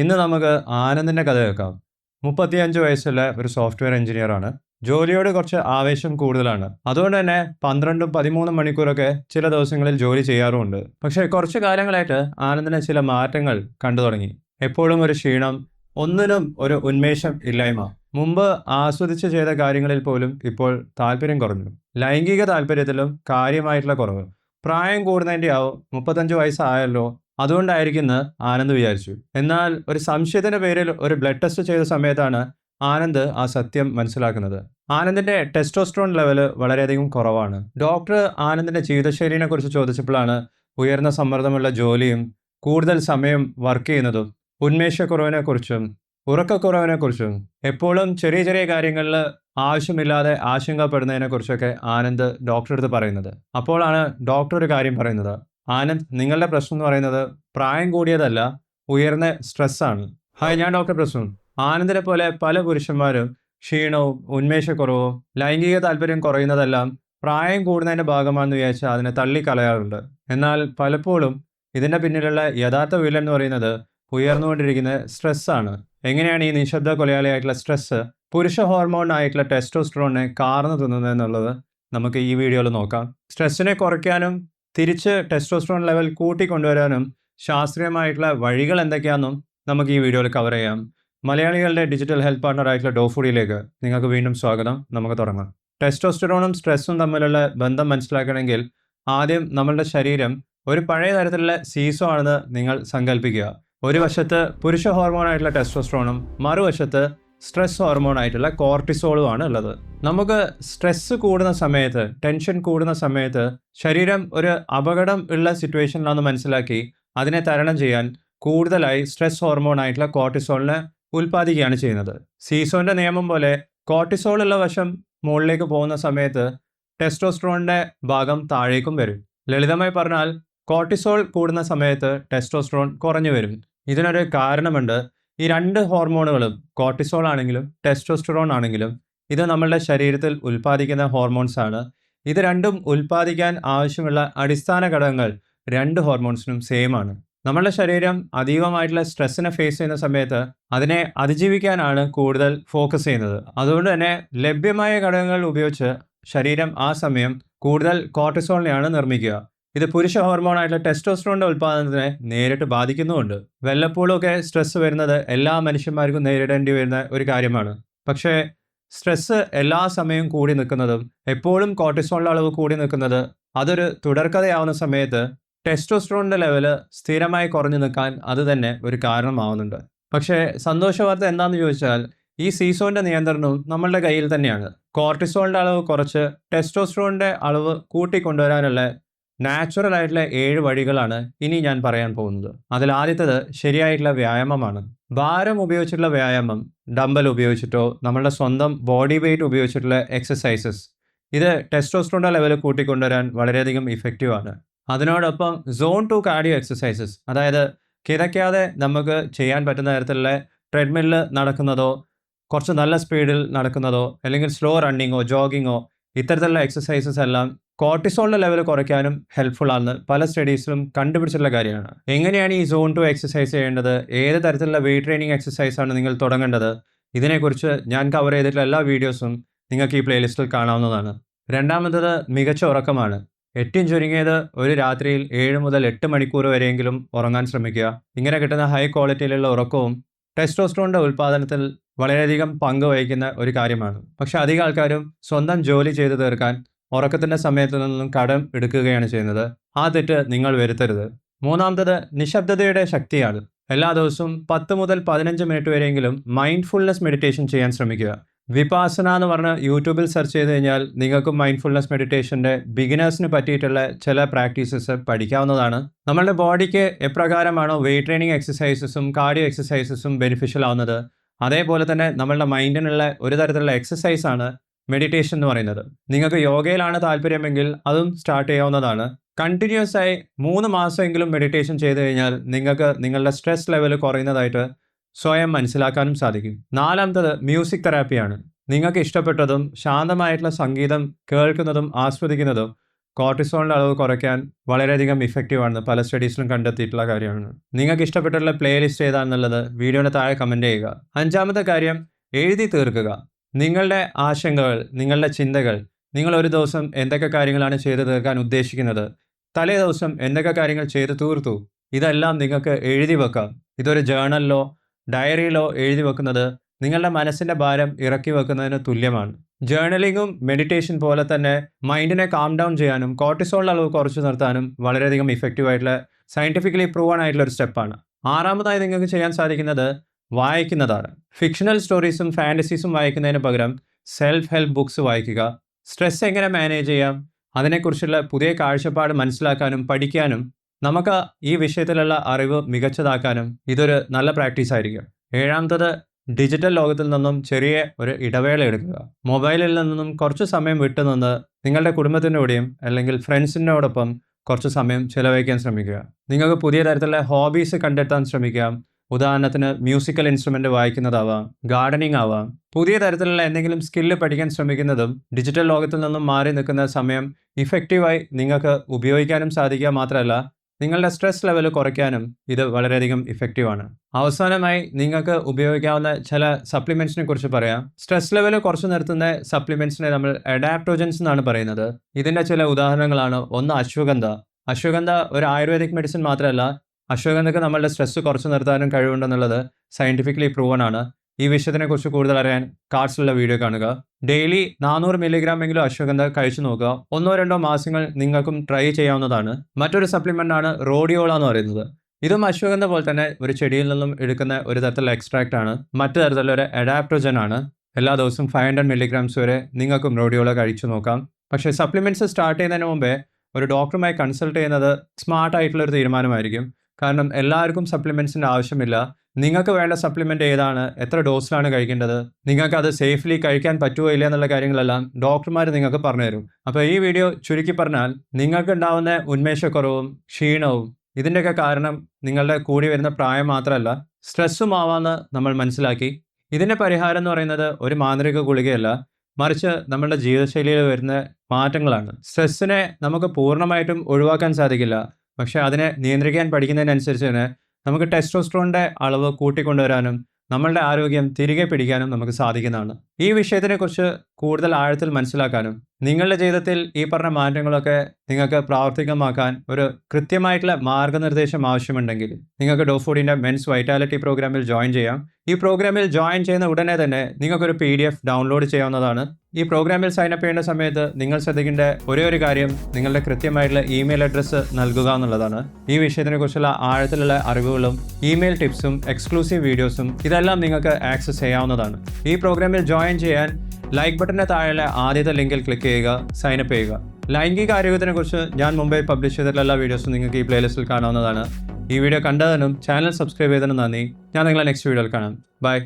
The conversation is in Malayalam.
ഇന്ന് നമുക്ക് ആനന്ദിന്റെ കഥ കേൾക്കാം. മുപ്പത്തിയഞ്ച് വയസ്സുള്ള ഒരു സോഫ്റ്റ്വെയർ എഞ്ചിനീയറാണ് ജോലിയോട് കുറച്ച് ആവേശം കൂടുതലാണ്. അതുകൊണ്ട് തന്നെ പന്ത്രണ്ടും പതിമൂന്നും മണിക്കൂറൊക്കെ ചില ദിവസങ്ങളിൽ ജോലി ചെയ്യാറുമുണ്ട്. പക്ഷേ കുറച്ച് കാലങ്ങളായിട്ട് ആനന്ദിന് ചില മാറ്റങ്ങൾ കണ്ടു തുടങ്ങി. എപ്പോഴും ഒരു ക്ഷീണം ഒന്നിനും ഒരു ഉന്മേഷം ഇല്ലായ്മ. മുമ്പ് ആസ്വദിച്ച് ചെയ്ത കാര്യങ്ങളിൽ പോലും ഇപ്പോൾ താല്പര്യം കുറഞ്ഞു. ലൈംഗിക താല്പര്യത്തിലും കാര്യമായിട്ടുള്ള കുറവ്. പ്രായം കൂടുന്നതിന്റെ ആവും മുപ്പത്തഞ്ച് വയസ്സായല്ലോ അതുകൊണ്ടായിരിക്കും ആനന്ദ് വിചാരിച്ചു. എന്നാൽ ഒരു സംശയത്തിന്റെ പേരിൽ ഒരു ബ്ലഡ് ടെസ്റ്റ് ചെയ്ത സമയത്താണ് ആനന്ദ് ആ സത്യം മനസ്സിലാക്കുന്നത്. ആനന്ദിന്റെ ടെസ്റ്റോസ്ട്രോൺ ലെവൽ വളരെയധികം കുറവാണ്. ഡോക്ടർ ആനന്ദിന്റെ ജീവിതശൈലിനെ കുറിച്ച് ചോദിച്ചപ്പോഴാണ് ഉയർന്ന സമ്മർദ്ദമുള്ള ജോലിയും കൂടുതൽ സമയം വർക്ക് ചെയ്യുന്നതും ഉന്മേഷക്കുറവിനെക്കുറിച്ചും ഉറക്കക്കുറവിനെക്കുറിച്ചും എപ്പോഴും ചെറിയ ചെറിയ കാര്യങ്ങളിൽ ആവശ്യമില്ലാതെ ആശങ്കപ്പെടുന്നതിനെക്കുറിച്ചൊക്കെ ആനന്ദ് ഡോക്ടറെ അടുത്ത് പറയുന്നത്. അപ്പോഴാണ് ഡോക്ടർ ഒരു കാര്യം പറയുന്നത്. ആനന്ദ് നിങ്ങളുടെ പ്രശ്നം എന്ന് പറയുന്നത് പ്രായം കൂടിയതല്ല ഉയർന്ന സ്ട്രെസ്സാണ് ഹായ് ഞാൻ ഡോക്ടർ പ്രസൂൺ. ആനന്ദിനെ പോലെ പല പുരുഷന്മാരും ക്ഷീണവും ഉന്മേഷക്കുറവോ ലൈംഗിക താല്പര്യം കുറയുന്നതെല്ലാം പ്രായം കൂടുന്നതിന്റെ ഭാഗമാണെന്ന് വിചാരിച്ച് അതിനെ തള്ളിക്കളയാറുണ്ട്. എന്നാൽ പലപ്പോഴും ഇതിന്റെ പിന്നിലുള്ള യഥാർത്ഥ വില എന്ന് പറയുന്നത് ഉയർന്നുകൊണ്ടിരിക്കുന്ന സ്ട്രെസ്സാണ് എങ്ങനെയാണ് ഈ നിശബ്ദ കൊലയാളിയായിട്ടുള്ള സ്ട്രെസ്സ് പുരുഷ ഹോർമോൺ ആയിട്ടുള്ള ടെസ്റ്റോസ്ട്രോണിനെ കാർന്നു തിന്നുന്നത് എന്നുള്ളത് നമുക്ക് ഈ വീഡിയോയിൽ നോക്കാം. സ്ട്രെസ്സിനെ കുറയ്ക്കാനും തിരിച്ച് ടെസ്റ്റോസ്ട്രോൺ ലെവൽ കൂട്ടിക്കൊണ്ടുവരാനും ശാസ്ത്രീയമായിട്ടുള്ള വഴികൾ എന്തൊക്കെയാണെന്നും നമുക്ക് ഈ വീഡിയോയിൽ കവർ ചെയ്യാം. മലയാളികളുടെ ഡിജിറ്റൽ ഹെൽത്ത് പാർട്ണർ ആയിട്ടുള്ള ഡോഫുഡിയിലേക്ക് നിങ്ങൾക്ക് വീണ്ടും സ്വാഗതം. നമുക്ക് തുടങ്ങാം. ടെസ്റ്റോസ്റ്ററോണും സ്ട്രെസ്സും തമ്മിലുള്ള ബന്ധം മനസ്സിലാക്കണമെങ്കിൽ ആദ്യം നമ്മളുടെ ശരീരം ഒരു പഴയ തരത്തിലുള്ള സീസോ ആണെന്ന് നിങ്ങൾ സങ്കല്പിക്കുക ഒരു വശത്ത് പുരുഷ ഹോർമോൺ ആയിട്ടുള്ള ടെസ്റ്റോസ്ട്രോണും മറുവശത്ത് സ്ട്രെസ് ഹോർമോൺ ആയിട്ടുള്ള കോർട്ടിസോളും ആണ് ഉള്ളത്. നമുക്ക് സ്ട്രെസ് കൂടുന്ന സമയത്ത് ടെൻഷൻ കൂടുന്ന സമയത്ത് ശരീരം ഒരു അപകടം ഉള്ള സിറ്റുവേഷനിലാണെന്ന് മനസ്സിലാക്കി അതിനെ തരണം ചെയ്യാൻ കൂടുതലായി സ്ട്രെസ് ഹോർമോൺ ആയിട്ടുള്ള കോർട്ടിസോളിനെ ഉൽപ്പാദിക്കുകയാണ് ചെയ്യുന്നത്. സീസോന്റെ നിയമം പോലെ കോർട്ടിസോൾ ഉള്ള വശം മുകളിലേക്ക് പോകുന്ന സമയത്ത് ടെസ്റ്റോസ്ട്രോണിന്റെ ഭാഗം താഴേക്കും വരും. ലളിതമായി പറഞ്ഞാൽ കോർട്ടിസോൾ കൂടുന്ന സമയത്ത് ടെസ്റ്റോസ്ട്രോൺ കുറഞ്ഞു വരും. ഇതിനൊരു കാരണമുണ്ട്. ഈ രണ്ട് ഹോർമോണുകളും കോർട്ടിസോൾ ആണെങ്കിലും ടെസ്റ്റോസ്റ്ററോൺ ആണെങ്കിലും ഇത് നമ്മളുടെ ശരീരത്തിൽ ഉൽപ്പാദിക്കുന്ന ഹോർമോൺസ് ആണ്. ഇത് രണ്ടും ഉൽപ്പാദിക്കാൻ ആവശ്യമുള്ള അടിസ്ഥാന ഘടകങ്ങൾ രണ്ട് ഹോർമോൺസിനും സെയിം ആണ്. നമ്മളുടെ ശരീരം അധികമായിട്ടുള്ള സ്ട്രെസ്സിനെ ഫേസ് ചെയ്യുന്ന സമയത്ത് അതിനെ അതിജീവിക്കാനാണ് കൂടുതൽ ഫോക്കസ് ചെയ്യുന്നത്. അതുകൊണ്ട് തന്നെ ലഭ്യമായ ഘടകങ്ങൾ ഉപയോഗിച്ച് ശരീരം ആ സമയം കൂടുതൽ കോർട്ടിസോളിനെയാണ് നിർമ്മിക്കുക. ഇത് പുരുഷ ഹോർമോണായിട്ടുള്ള ടെസ്റ്റോസ്ട്രോണിന്റെ ഉൽപ്പാദനത്തിനെ നേരിട്ട് ബാധിക്കുന്നുമുണ്ട്. വല്ലപ്പോഴും ഒക്കെ സ്ട്രെസ് വരുന്നത് എല്ലാ മനുഷ്യന്മാർക്കും നേരിടേണ്ടി വരുന്ന ഒരു കാര്യമാണ്. പക്ഷേ സ്ട്രെസ് എല്ലാ സമയവും കൂടി നിൽക്കുന്നതും എപ്പോഴും കോർട്ടിസോളിന്റെ അളവ് കൂടി നിൽക്കുന്നത് അതൊരു തുടർക്കഥയാവുന്ന സമയത്ത് ടെസ്റ്റോസ്ട്രോണിന്റെ ലെവൽ സ്ഥിരമായി കുറഞ്ഞു നിൽക്കാൻ അത് തന്നെ ഒരു കാരണമാവുന്നുണ്ട്. പക്ഷേ സന്തോഷവാർത്ത എന്താണെന്ന് ചോദിച്ചാൽ ഈ സീസോന്റെ നിയന്ത്രണവും നമ്മളുടെ കയ്യിൽ തന്നെയാണ്. കോർട്ടിസോളിന്റെ അളവ് കുറച്ച് ടെസ്റ്റോസ്ട്രോണിന്റെ അളവ് കൂട്ടിക്കൊണ്ടുവരാനുള്ള നാച്ചുറൽ ആയിട്ടുള്ള ഏഴ് വഴികളാണ് ഇനി ഞാൻ പറയാൻ പോകുന്നത്. അതിൽ ആദ്യത്തേത് ശരിയായിട്ടുള്ള വ്യായാമമാണ്. ഭാരം ഉപയോഗിച്ചിട്ടുള്ള വ്യായാമം ഡമ്പൽ ഉപയോഗിച്ചിട്ടോ നമ്മളുടെ സ്വന്തം ബോഡി വെയിറ്റ് ഉപയോഗിച്ചിട്ടുള്ള എക്സസൈസസ് ഇത് ടെസ്റ്റോസ്ട്രോണ്ട ലെവൽ കൂട്ടിക്കൊണ്ടുവരാൻ വളരെയധികം ഇഫക്റ്റീവ് ആണ്. അതിനോടൊപ്പം സോൺ ടു കാർഡിയോ എക്സസൈസസ് അതായത് കിതയ്ക്കാതെ നമുക്ക് ചെയ്യാൻ പറ്റുന്ന തരത്തിലുള്ള ട്രെഡ്മില്ലിൽ നടക്കുന്നതോ കുറച്ച് നല്ല സ്പീഡിൽ നടക്കുന്നതോ അല്ലെങ്കിൽ സ്ലോ റണ്ണിങ്ങോ ജോഗിങ്ങോ ഇത്തരത്തിലുള്ള എക്സസൈസസ് എല്ലാം കോർട്ടിസോളിന്റെ ലെവൽ കുറയ്ക്കാനും ഹെൽപ്ഫുൾ ആണെന്ന് പല സ്റ്റഡീസിലും കണ്ടുപിടിച്ചിട്ടുള്ള കാര്യമാണ്. എങ്ങനെയാണ് ഈ സോൺ ടു എക്സസൈസ് ചെയ്യേണ്ടത്? ഏത് തരത്തിലുള്ള വെയിറ്റ് ട്രെയിനിങ് എക്സസൈസ് ആണ് നിങ്ങൾ തുടങ്ങേണ്ടത്? ഇതിനെക്കുറിച്ച് ഞാൻ കവർ ചെയ്തിട്ടുള്ള എല്ലാ വീഡിയോസും നിങ്ങൾക്ക് ഈ പ്ലേലിസ്റ്റിൽ കാണാവുന്നതാണ്. രണ്ടാമത്തത് മികച്ച ഉറക്കമാണ്. ഏറ്റവും ചുരുങ്ങിയത് ഒരു രാത്രിയിൽ ഏഴ് മുതൽ എട്ട് മണിക്കൂർ വരെയെങ്കിലും ഉറങ്ങാൻ ശ്രമിക്കുക. ഇങ്ങനെ കിട്ടുന്ന ഹൈ ക്വാളിറ്റിയിലുള്ള ഉറക്കവും ടെസ്റ്റോസ്ട്രോണിന്റെ ഉൽപ്പാദനത്തിൽ വളരെയധികം പങ്ക് വഹിക്കുന്ന ഒരു കാര്യമാണ്. പക്ഷെ അധികം ആൾക്കാരും സ്വന്തം ജോലി ചെയ്തു തീർക്കാൻ ഉറക്കത്തിന്റെ സമയത്ത് നിന്നും കടം എടുക്കുകയാണ് ചെയ്യുന്നത്. ആ തെറ്റ് നിങ്ങൾ വരുത്തരുത്. മൂന്നാമത്തത് നിശബ്ദതയുടെ ശക്തിയാണ്. എല്ലാ ദിവസവും പത്ത് മുതൽ പതിനഞ്ച് മിനിറ്റ് വരെയെങ്കിലും മൈൻഡ്ഫുൾനെസ് മെഡിറ്റേഷൻ ചെയ്യാൻ ശ്രമിക്കുക. വിപാസന എന്ന് പറഞ്ഞ് യൂട്യൂബിൽ സെർച്ച് ചെയ്ത് കഴിഞ്ഞാൽ നിങ്ങൾക്ക് മൈൻഡ്ഫുൾനെസ് മെഡിറ്റേഷന്റെ ബിഗിനേഴ്സിന് പറ്റിയിട്ടുള്ള ചില പ്രാക്ടീസസ് പഠിക്കാവുന്നതാണ്. നമ്മളുടെ ബോഡിക്ക് എപ്രകാരമാണോ വെയിറ്റ് ട്രെയിനിങ് എക്സസൈസസും കാർഡിയോ എക്സസൈസസും ബെനിഫിഷ്യൽ ആവുന്നത്? അതേപോലെ തന്നെ നമ്മളുടെ മൈൻഡിനുള്ള ഒരു തരത്തിലുള്ള എക്സസൈസാണ് മെഡിറ്റേഷൻ എന്ന് പറയുന്നത്. നിങ്ങൾക്ക് യോഗയിലാണ് താല്പര്യമെങ്കിൽ അതും സ്റ്റാർട്ട് ചെയ്യാവുന്നതാണ്. കണ്ടിന്യൂസ് ആയി മൂന്ന് മാസമെങ്കിലും മെഡിറ്റേഷൻ ചെയ്ത് കഴിഞ്ഞാൽ നിങ്ങൾക്ക് നിങ്ങളുടെ സ്ട്രെസ് ലെവൽ കുറയുന്നതായിട്ട് സ്വയം മനസ്സിലാക്കാനും സാധിക്കും. നാലാമത്തത് മ്യൂസിക് തെറാപ്പിയാണ് നിങ്ങൾക്ക് ഇഷ്ടപ്പെട്ടതും ശാന്തമായിട്ടുള്ള സംഗീതം കേൾക്കുന്നതും ആസ്വദിക്കുന്നതും കോർട്ടിസോണിന്റെ അളവ് കുറയ്ക്കാൻ വളരെയധികം ഇഫക്റ്റീവ് ആണ്. പല സ്റ്റഡീസിലും കണ്ടെത്തിയിട്ടുള്ള കാര്യമാണ്. നിങ്ങൾക്ക് ഇഷ്ടപ്പെട്ടുള്ള പ്ലേലിസ്റ്റ് ഏതാണെന്നുള്ളത് വീഡിയോയുടെ താഴെ കമന്റ് ചെയ്യുക. അഞ്ചാമത്തെ കാര്യം എഴുതി തീർക്കുക. നിങ്ങളുടെ ആശങ്കകൾ നിങ്ങളുടെ ചിന്തകൾ നിങ്ങൾ ഒരു ദിവസം എന്തൊക്കെ കാര്യങ്ങളാണ് ചെയ്തു തീർക്കാൻ ഉദ്ദേശിക്കുന്നത് തലേ ദിവസം എന്തൊക്കെ കാര്യങ്ങൾ ചെയ്തു തീർത്തു ഇതെല്ലാം നിങ്ങൾക്ക് എഴുതി വെക്കാം. ഇതൊരു ജേണലിലോ ഡയറിയിലോ എഴുതി വെക്കുന്നത് നിങ്ങളുടെ മനസ്സിന്റെ ഭാരം ഇറക്കി വെക്കുന്നതിന് തുല്യമാണ്. ജേർണലിങ്ങും മെഡിറ്റേഷൻ പോലെ തന്നെ മൈൻഡിനെ കാം ഡൗൺ ചെയ്യാനും കോർട്ടിസോളിന്റെ അളവ് കുറച്ച് നിർത്താനും വളരെയധികം ഇഫക്റ്റീവ് ആയിട്ടുള്ള സയന്റിഫിക്കലി പ്രൂവൺ ആയിട്ടുള്ള ഒരു സ്റ്റെപ്പാണ് ആറാമതായി നിങ്ങൾക്ക് ചെയ്യാൻ സാധിക്കുന്നത് വായിക്കുന്നതാണ്. ഫിക്ഷണൽ സ്റ്റോറീസും ഫാന്റസീസും വായിക്കുന്നതിന് പകരം സെൽഫ് ഹെൽപ്പ് ബുക്സ് വായിക്കുക. സ്ട്രെസ് എങ്ങനെ മാനേജ് ചെയ്യാം? അതിനെക്കുറിച്ചുള്ള പുതിയ കാഴ്ചപ്പാട് മനസ്സിലാക്കാനും പഠിക്കാനും നമുക്ക് ഈ വിഷയത്തിലുള്ള അറിവ് മികച്ചതാക്കാനും ഇതൊരു നല്ല പ്രാക്ടീസ് ആയിരിക്കും. ഏഴാമത്തത് ഡിജിറ്റൽ ലോകത്തിൽ നിന്നും ചെറിയ ഒരു ഇടവേള എടുക്കുക. മൊബൈലിൽ നിന്നും കുറച്ച് സമയം വിട്ടുനിന്ന് നിങ്ങളുടെ കുടുംബത്തിനോടെയും അല്ലെങ്കിൽ ഫ്രണ്ട്സിനോടൊപ്പം കുറച്ച് സമയം ചിലവഴിക്കാൻ ശ്രമിക്കുക. നിങ്ങൾക്ക് പുതിയ തരത്തിലുള്ള ഹോബീസ് കണ്ടെത്താൻ ശ്രമിക്കാം. ഉദാഹരണത്തിന് മ്യൂസിക്കൽ ഇൻസ്ട്രുമെന്റ് വായിക്കുന്നതാവാം ഗാർഡനിങ് ആവാം. പുതിയ തരത്തിലുള്ള എന്തെങ്കിലും സ്കില്ല് പഠിക്കാൻ ശ്രമിക്കുന്നതും ഡിജിറ്റൽ ലോകത്തിൽ നിന്നും മാറി നിൽക്കുന്ന സമയം ഇഫക്റ്റീവായി നിങ്ങൾക്ക് ഉപയോഗിക്കാനും സാധിക്കുക മാത്രമല്ല നിങ്ങളുടെ സ്ട്രെസ് ലെവൽ കുറയ്ക്കാനും ഇത് വളരെയധികം ഇഫക്റ്റീവാണ് അവസാനമായി നിങ്ങൾക്ക് ഉപയോഗിക്കാവുന്ന ചില സപ്ലിമെന്റ്സിനെ കുറിച്ച് പറയാം. സ്ട്രെസ് ലെവൽ കുറച്ച് നിർത്തുന്ന സപ്ലിമെന്റ്സിനെ നമ്മൾ അഡാപ്റ്റോജൻസ് എന്നാണ് പറയുന്നത്. ഇതിന്റെ ചില ഉദാഹരണങ്ങളാണ്. ഒന്ന് അശ്വഗന്ധ. അശ്വഗന്ധ ഒരു ആയുർവേദിക് മെഡിസിൻ മാത്രമല്ല അശ്വഗന്ധക്ക് നമ്മളുടെ സ്ട്രെസ് കുറച്ച് നിർത്താനും കഴിവുണ്ടെന്നുള്ളത് സയന്റിഫിക്കലി പ്രൂവൺ ആണ്. ഈ വിഷയത്തിനെക്കുറിച്ച് കൂടുതൽ അറിയാൻ കാർഡ്സിലുള്ള വീഡിയോ കാണുക. ഡെയിലി നാനൂറ് മില്ലിഗ്രാം എങ്കിലും അശ്വഗന്ധ കഴിച്ചു നോക്കുക. ഒന്നോ രണ്ടോ മാസങ്ങൾ നിങ്ങൾക്കും ട്രൈ ചെയ്യാവുന്നതാണ്. മറ്റൊരു സപ്ലിമെന്റ് ആണ് റോഡിയോള എന്ന് പറയുന്നത്. ഇതും അശ്വഗന്ധ പോലെ തന്നെ ഒരു ചെടിയിൽ നിന്നും എടുക്കുന്ന ഒരു തരത്തിലുള്ള എക്സ്ട്രാക്റ്റ് ആണ്. മറ്റു തരത്തിലുള്ള ഒരു അഡാപ്റ്റോജൻ ആണ്. എല്ലാ ദിവസവും ഫൈവ് ഹൺഡ്രഡ് മില്ലിഗ്രാംസ് വരെ നിങ്ങൾക്കും റോഡിയോള കഴിച്ചു നോക്കാം. പക്ഷേ സപ്ലിമെന്റ്സ് സ്റ്റാർട്ട് ചെയ്യുന്നതിന് മുമ്പേ ഒരു ഡോക്ടറുമായി കൺസൾട്ട് ചെയ്യുന്നത് സ്മാർട്ട് ആയിട്ടുള്ള ഒരു തീരുമാനമായിരിക്കും. കാരണം എല്ലാവർക്കും സപ്ലിമെന്റ്സിന്റെ ആവശ്യമില്ല. നിങ്ങൾക്ക് വേണ്ട സപ്ലിമെന്റ് ഏതാണ്? എത്ര ഡോസിലാണ് കഴിക്കേണ്ടത്? നിങ്ങൾക്ക് അത് സേഫ്ലി കഴിക്കാൻ പറ്റുമോ ഇല്ല എന്നുള്ള കാര്യങ്ങളെല്ലാം ഡോക്ടർമാർ നിങ്ങൾക്ക് പറഞ്ഞുതരും. അപ്പോൾ ഈ വീഡിയോ ചുരുക്കി പറഞ്ഞാൽ നിങ്ങൾക്ക് ഉണ്ടാവുന്ന ഉന്മേഷക്കുറവും ക്ഷീണവും ഇതിന്റെയൊക്കെ കാരണം നിങ്ങളുടെ കൂടി വരുന്ന പ്രായം മാത്രമല്ല സ്ട്രെസ്സും ആവാമെന്ന് നമ്മൾ മനസ്സിലാക്കി. ഇതിന്റെ പരിഹാരം എന്ന് പറയുന്നത് ഒരു മാന്ത്രിക ഗുളികയല്ല. മറിച്ച് നമ്മുടെ ജീവിതശൈലിയിൽ വരുന്ന മാറ്റങ്ങളാണ്. സ്ട്രെസ്സിനെ നമുക്ക് പൂർണമായിട്ടും ഒഴിവാക്കാൻ സാധിക്കില്ല. പക്ഷേ അതിനെ നിയന്ത്രിക്കാൻ പഠിക്കുന്നതിനനുസരിച്ച് തന്നെ നമുക്ക് ടെസ്റ്റോസ്ട്രോണിന്റെ അളവ് കൂട്ടിക്കൊണ്ടുവരാനും നമ്മളുടെ ആരോഗ്യം തിരികെ പിടിക്കാനും നമുക്ക് സാധിക്കുന്നതാണ്. ഈ വിഷയത്തിനെക്കുറിച്ച് കൂടുതൽ ആഴത്തിൽ മനസ്സിലാക്കാനും നിങ്ങളുടെ ജീവിതത്തിൽ ഈ പറഞ്ഞ മാറ്റങ്ങളൊക്കെ നിങ്ങൾക്ക് പ്രാവർത്തികമാക്കാൻ ഒരു കൃത്യമായിട്ടുള്ള മാർഗനിർദ്ദേശം ആവശ്യമുണ്ടെങ്കിൽ നിങ്ങൾക്ക് ഡോഫോഡിന്റെ മെൻസ് വൈറ്റാലിറ്റി പ്രോഗ്രാമിൽ ജോയിൻ ചെയ്യാം. ഈ പ്രോഗ്രാമിൽ ജോയിൻ ചെയ്യുന്ന ഉടനെ തന്നെ നിങ്ങൾക്കൊരു പി ഡൗൺലോഡ് ചെയ്യാവുന്നതാണ്. ഈ പ്രോഗ്രാമിൽ സൈൻ അപ്പ് ചെയ്യേണ്ട സമയത്ത് നിങ്ങൾ ശ്രദ്ധിക്കേണ്ട ഒരേ ഒരു കാര്യം നിങ്ങളുടെ കൃത്യമായിട്ടുള്ള ഇമെയിൽ അഡ്രസ്സ് നൽകുക എന്നുള്ളതാണ്. ഈ വിഷയത്തിനെക്കുറിച്ചുള്ള ആഴത്തിലുള്ള അറിവുകളും ഇമെയിൽ ടിപ്സും എക്സ്ക്ലൂസീവ് വീഡിയോസും ഇതെല്ലാം നിങ്ങൾക്ക് ആക്സസ് ചെയ്യാവുന്നതാണ്. ഈ പ്രോഗ്രാമിൽ ജോയിൻ ചെയ്യാൻ ലൈക്ക് ബട്ടന്റെ താഴെയുള്ള ആദ്യത്തെ ലിങ്കിൽ ക്ലിക്ക് ചെയ്യുക സൈനപ്പ് ചെയ്യുക. ലൈംഗിക ആരോഗ്യത്തിനെ കുറിച്ച് ഞാൻ മുമ്പേ പബ്ലിഷ് ചെയ്തിട്ടുള്ള എല്ലാ വീഡിയോസും നിങ്ങൾക്ക് ഈ പ്ലേലിസ്റ്റിൽ കാണാവുന്നതാണ്. ഈ വീഡിയോ കണ്ടതിനും ചാനൽ സബ്സ്ക്രൈബ് ചെയ്തതിനും നന്ദി. ഞാൻ നിങ്ങളെ നെക്സ്റ്റ് വീഡിയോയിൽ കാണാം. ബൈ